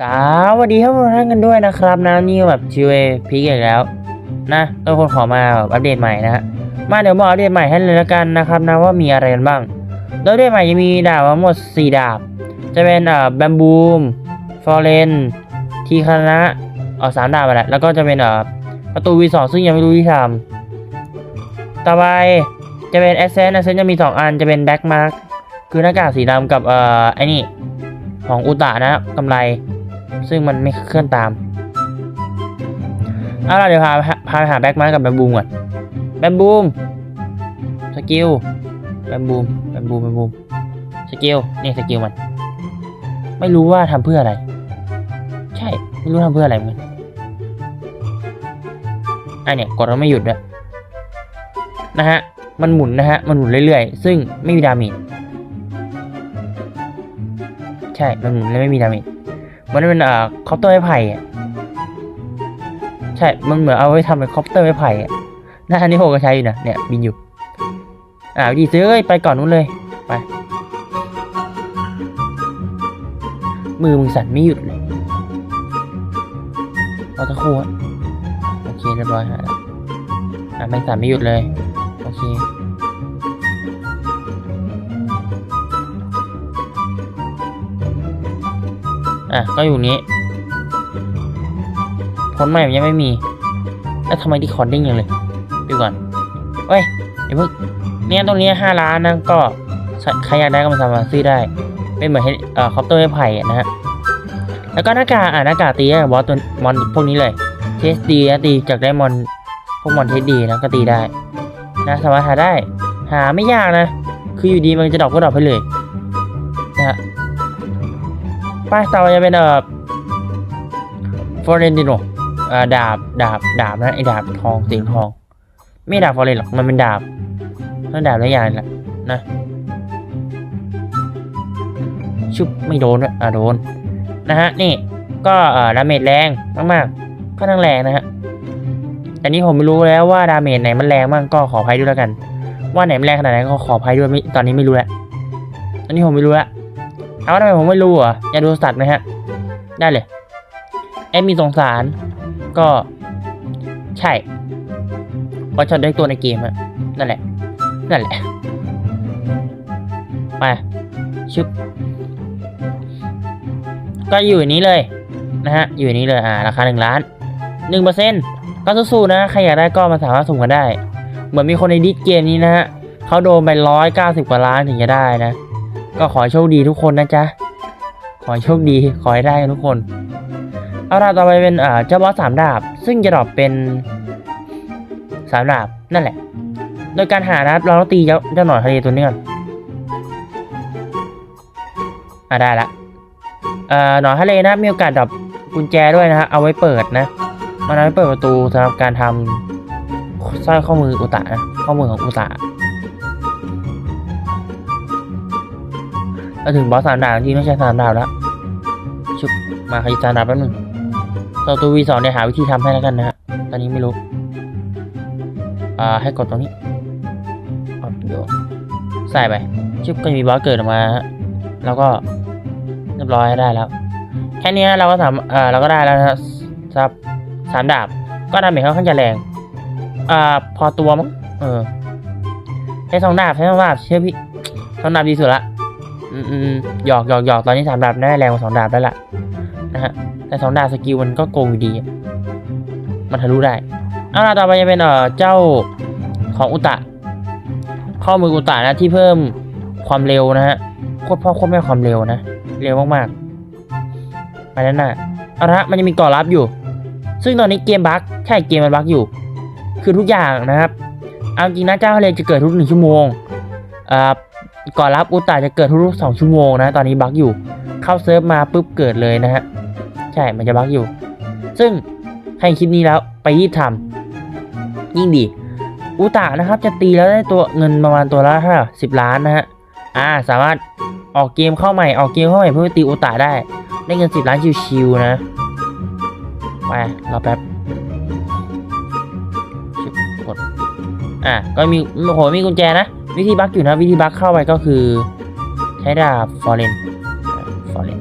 สวัสดีครับทุกท่านกันด้วยนะครับนะนี่แบบชิวเอพีกอีกแล้ว นะก็คนขอมาแบบอัปเดตใหม่นะฮะมาเดี๋ยวบอกอัปเดตใหม่ให้เลยละกันนะครับนะว่ามีอะไรกันบ้างโดยอัปเดตใหม่จะมีดาบทั้งหมด 4 ดาบ จะเป็นเอ่อแบมบูมฟอร์เรนทีคานะเออสามดาบไปแหละแล้วก็จะเป็นเอ่อประตู V2 ซึ่งยังไม่รู้ที่ทำต่อไปจะเป็นแอสเซนต์แอสเซนต์จะมี 2 อันจะเป็นแบ็กมาร์คคือหน้ากากสีดำกับเอ่อไอ้นี่ของอุตะนะกำไร ซึ่งมันไม่เคลื่อนตามเอาล่ะเดี๋ยวพาพาไปหาแบ็กมากับแบมบูมก่อนแบมบูมสกิลแบมบูมแบมบูมแบมบูมสกิลนี่สกิลมัน ไม่รู้ว่าทำเพื่ออะไร ใช่ไม่รู้ทำเพื่ออะไรเหมือนกันไอเนี่ยกดแล้วไม่หยุดด้วยนะฮะมันหมุนนะฮะมันหมุนเรื่อยๆ ซึ่งไม่มีดาเมจใช่มันหมุนแล้วไม่มีดาเมจ มันเป็นเอ่อคอปเตอร์ไม้ไผ่อะใช่ มันเหมือนเอาไว้ทำเป็นคอปเตอร์ไม้ไผ่อะน่าอันนี้โหก็ใช้อยู่นะเนี่ยบินอยู่ อ่าวิธีซื้อเอ้ยไปก่อนนู้นเลยไปมือมึงสั่นไม่หยุดเลยเอาตะคูโอเคเรียบร้อยฮะอะไม่สั่นไม่หยุดเลย อะก็อยู่นี้ผลใหม่ยังไม่มี แล้วทำไมที่คอร์ดดิ้งอยังเลยดูก่อนเฮ้ยเดี๋ยวเพิ่งเนี่ยตรงนี้ห้าล้านนะก็ใครอยากได้ก็มาสามารถซื้อได้ เป็นเหมือนเอ่อคอปเตอร์ไม้ไผ่นะฮะแล้วก็หน้ากากอะหน้ากากตีบอสตัวมอนพวกนี้เลยเทสดีนะตีจากได้มอนพวกมอนเทสดีนะก็ตีได้นะสามารถหาได้ หาไม่ยากนะ คืออยู่ดีมันจะดรอปก็ดรอปไปเลยนะฮะ ป้ายต่อจะเป็นเอ่อฟอร์เรนติโนเอ่อดาบดาบดาบนะไอ้ดาบทองสีทอง ไม่ดาบฟอร์เรนหรอกมันเป็นดาบนั่นดาบหลายอย่างแหละนะชุบไม่โดนด้วยอ่าโดนนะฮะนี่ก็เอ่อดาเมจแรงมากๆค่อนข้างแรงนะฮะแต่นี้ผมไม่รู้แล้วว่าดาเมจไหนมันแรงมากก็ขออภัยด้วยแล้วกัน ว่าไหนมันแรงขนาดไหนก็ขออภัยด้วยตอนนี้ไม่รู้แล้วตอนนี้ผมไม่รู้แล้ว ถามว่าทำไมผมไม่รู้อะอยาดูสัตว์ไหมฮะ ได้เลย แอดมีสงสาร ก็ใช่เพราะช็อตได้ตัวในเกมอะนั่นแหละ นั่นแหละ ไป ชึบ ก็อยู่นี้เลย นะฮะ อยู่นี้เลย อ่า ราคาหนึ่งล้านหนึ่งเปอร์เซ็นต์ก็สู้ๆนะ ใครอยากได้ก็มาสามารถสุ่มกันได้ เหมือนมีคนในดิสเกมนี้นะฮะเขาโดนไปร้อยเก้าสิบกว่าล้านถึงจะได้นะ ก็ขอโชคดีทุกคนนะจ๊ะ ขอโชคดี ขอให้ได้ทุกคน เอาล่ะต่อไปเป็นเจ้าบอสสามดาบ ซึ่งจะดรอปเป็นสามดาบนั่นแหละ โดยการหานะเราต้องตีเจ้าเจ้าหนอนทะเลตัวนี้ก่อนอ่าได้ละเอ่อหนอนทะเลนะมีโอกาสดรอปกุญแจด้วยนะฮะเอาไว้เปิดนะมันเอาไว้เปิดประตูสำหรับการทำสร้อยข้อมืออุตะนะข้อมือของอุตะ เราถึงบอสสามดาวที่ไม่ใช่สามดาวแล้วชุบมาขยิบสามดาวแป๊บนึงตัวตัววีสองเนี่ยหาวิธีทำให้แล้วกันนะฮะตอนนี้ไม่รู้ อ่าให้กดตรงนี้อะเดี๋ยวใส่ไปชุบก็จะมีบอสเกิดออกมาฮะแล้วก็เรียบร้อยได้แล้ว แค่นี้เราก็สามอ่าเราก็ได้แล้วนะฮะครับสามดาบก็ดาเมจค่อนข้างจะแรงอ่าพอตัวมั้งเออใช้สองดาบใช้สองดาบเชื่อพี่สองดาบดีสุดละ อืมอืมหยอกหยอกหยอกตอนนี้สามดาบได้แรงกว่าสองดาบแล้วล่ะนะฮะแต่สองดาบสกิลมันก็โกงอยู่ดี มันทะลุได้เอาล่ะต่อไปจะเป็นเอ่อเจ้าของอุตะ ข้อมืออุตะนะที่เพิ่มความเร็วนะฮะโคตรพ่อโคตรแม่ความเร็วนะเร็วมากๆไปแล้วน่ะเอาละฮะมันจะมีก่อรับอยู่ ซึ่งตอนนี้เกมบั๊กใช่เกมมันบั๊กอยู่ คือทุกอย่างนะครับเอาจริงนะเจ้าทะเลจะเกิดทุกหนึ่งชั่วโมงอ่า ก่อนรับอุตตาจะเกิดทุกๆสองชั่วโมงนะ ตอนนี้บั๊กอยู่ เข้าเซิร์ฟมาปุ๊บเกิดเลยนะฮะ ใช่ มันจะบั๊กอยู่ ซึ่งให้คลิปนี้แล้วไปรีบทำยิ่งดี อุตตานะครับ จะตีแล้วได้ตัวเงินประมาณตัวละเท่าสิบล้านนะฮะ อ่า สามารถออกเกมเข้าใหม่ ออกเกมเข้าใหม่เพื่อตีอุตตาได้ ได้เงินสิบล้านชิวๆนะ ไปรอแป๊บบกด อะก็มีโอ้โหมีกุญแจนะ วิธีบักอยู่นะวิธีบักเข้าไปก็คือ ใช้ดาบฟอร์เรนฟอร์เรน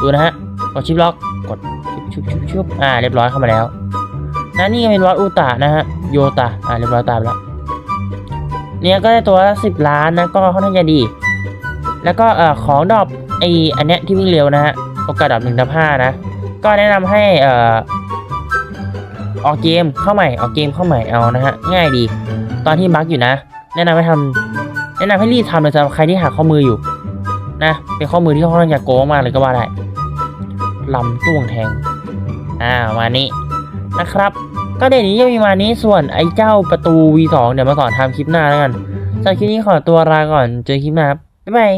ดูนะฮะกดชิปล็อกกดชุบชุบชุบชุบอ่าเรียบร้อยเข้ามาแล้วนะนี่ก็เป็นวอตอุตะนะฮะโยตะอ่าเรียบร้อยตามแล้วเนี่ยก็ได้ตัวละสิบล้านนะก็ค่อนข้างจะดี แล้วก็เอ่อของดอปไออันเนี้ยที่วิ่งเร็วนะฮะโอกาสดอปหนึ่งดับห้านะ ก็แนะนำให้เอ่อออกเกมเข้าใหม่ออกเกมเข้าใหม่เอานะฮะง่ายดี ตอนที่บั๊กอยู่นะ แนะนำให้ทำแนะนำให้รีบทำเลยสำหรับใครที่หาข้อมืออยู่ นะเป็นข้อมือที่ค่อนข้างจะโกงมากเลยก็ว่าได้ลำต้วงแทงอ่ามานี้นะครับ ก็เดี๋ยวนี้จะมีมานี้ส่วนไอ้เจ้าประตู V2 เดี๋ยวมาสอนทำคลิปหน้าแล้วกันสำหรับคลิปนี้ขอตัวลาก่อนเจอคลิปหน้าครับบ๊ายบาย